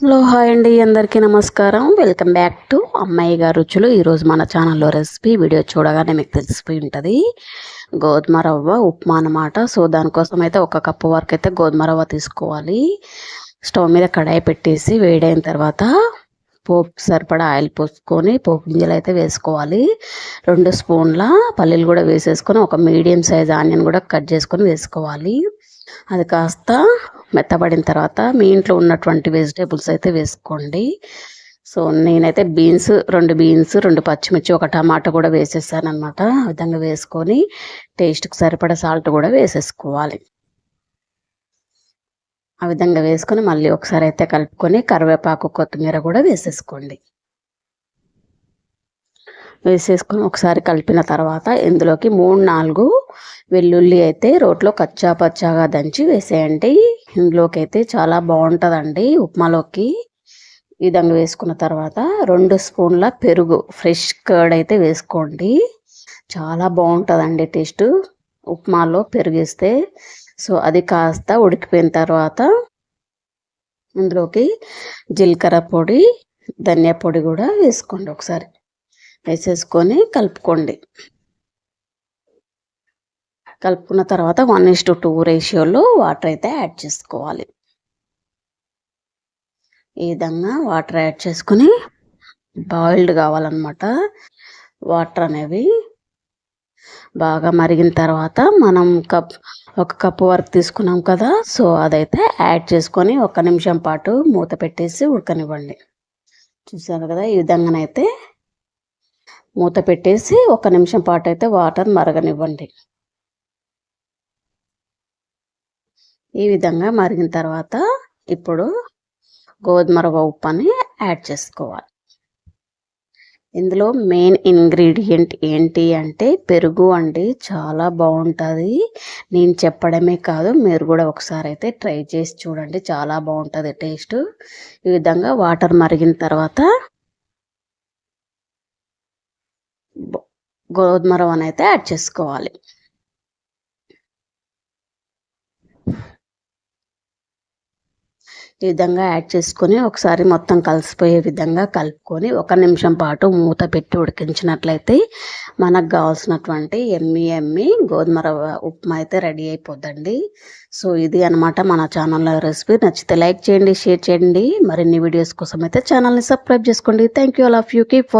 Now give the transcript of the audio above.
Hello hi అండి. అందరికీ నమస్కారం. వెల్కమ్ బ్యాక్ టు అమ్మాయి గారు రుచులు. ఈరోజు మన ఛానల్లో రెసిపీ వీడియో చూడగానే మీకు తెలిసిపోయి ఉంటుంది. గోధుమ రవ్వ ఉప్మా అనమాట సో దానికోసం అయితే ఒక కప్పు వరకు అయితే గోధుమ రవ్వ తీసుకోవాలి. స్టవ్ మీద కడాయి పెట్టేసి వేడైన తర్వాత పోపు సరిపడా ఆయిల్ పోసుకొని పోపు గింజలు అయితే వేసుకోవాలి. రెండు స్పూన్ల పల్లీలు కూడా వేసేసుకొని ఒక మీడియం సైజ్ ఆనియన్ కూడా కట్ చేసుకొని వేసుకోవాలి. అది కాస్త మెత్తబడిన తర్వాత మీ ఇంట్లో ఉన్నటువంటి వెజిటేబుల్స్ అయితే వేసుకోండి. సో నేనైతే బీన్స్ రెండు బీన్స్ రెండు పచ్చిమిర్చి ఒక టమాటా కూడా వేసేసాను అనమాట ఆ విధంగా వేసుకొని టేస్ట్కి సరిపడా సాల్ట్ కూడా వేసేసుకోవాలి. ఆ విధంగా వేసుకొని మళ్ళీ ఒకసారి అయితే కలుపుకొని కరివేపాకు కొత్తిమీర కూడా వేసేసుకోండి. వేసేసుకొని ఒకసారి కలిపిన తర్వాత ఇందులోకి మూడు నాలుగు వెల్లుల్లి అయితే రోట్లో కచ్చా పచ్చాగా దంచి వేసేయండి. ఇందులోకి అయితే చాలా బాగుంటుందండి ఉప్మాలోకి. ఈ విధంగా వేసుకున్న తర్వాత రెండు స్పూన్ల పెరుగు ఫ్రెష్ కర్డ్ అయితే వేసుకోండి. చాలా బాగుంటుందండి టేస్ట్. ఉప్మాలో పెరుగు వేస్తే సో అది కాస్త ఉడికిపోయిన తర్వాత ఇందులోకి జీలకర్ర పొడి ధనియా పొడి కూడా వేసుకోండి ఒకసారి. వేసేసుకొని కలుపుకోండి. కలుపుకున్న తర్వాత వన్ ఇస్ టు టూ రేషియోలో వాటర్ అయితే యాడ్ చేసుకోవాలి. ఈ విధంగా వాటర్ యాడ్ చేసుకుని బాయిల్డ్ కావాలన్నమాట. వాటర్ అనేవి బాగా మరిగిన తర్వాత మనం కప్ ఒక కప్పు వరకు తీసుకున్నాం కదా సో అదైతే యాడ్ చేసుకొని ఒక నిమిషం పాటు మూత పెట్టేసి ఉడకనివ్వండి. చూసారు కదా ఈ విధంగానైతే మూత పెట్టేసి ఒక నిమిషం పాటు అయితే వాటర్ మరగనివ్వండి. ఈ విధంగా మరిగిన తర్వాత ఇప్పుడు గోధుమ రవ్వ ఉప్పుని యాడ్ చేసుకోవాలి. ఇందులో మెయిన్ ఇంగ్రీడియంట్ ఏంటి అంటే పెరుగు అండి. చాలా బాగుంటుంది. నేను చెప్పడమే కాదు మీరు కూడా ఒకసారి అయితే ట్రై చేసి చూడండి. చాలా బాగుంటుంది టేస్ట్ ఈ విధంగా వాటర్ మరిగిన తర్వాత గోధుమ రవ్వను అయితే యాడ్ చేసుకోవాలి. ఈ విధంగా యాడ్ చేసుకొని ఒకసారి మొత్తం కలిసిపోయే విధంగా కలుపుకొని ఒక నిమిషం పాటు మూత పెట్టి ఉడికించినట్లయితే మనకు కావాల్సినటువంటి ఎమ్మి ఎమ్మి గోధుమ రవ్వ ఉప్మా అయితే రెడీ అయిపోద్దండి. సో ఇది అనమాట మన ఛానల్లో రెసిపీ నచ్చితే లైక్ చేయండి షేర్ చేయండి. మరిన్ని వీడియోస్ కోసం అయితే ఛానల్ని సబ్స్క్రైబ్ చేసుకోండి. Thank you all of you keep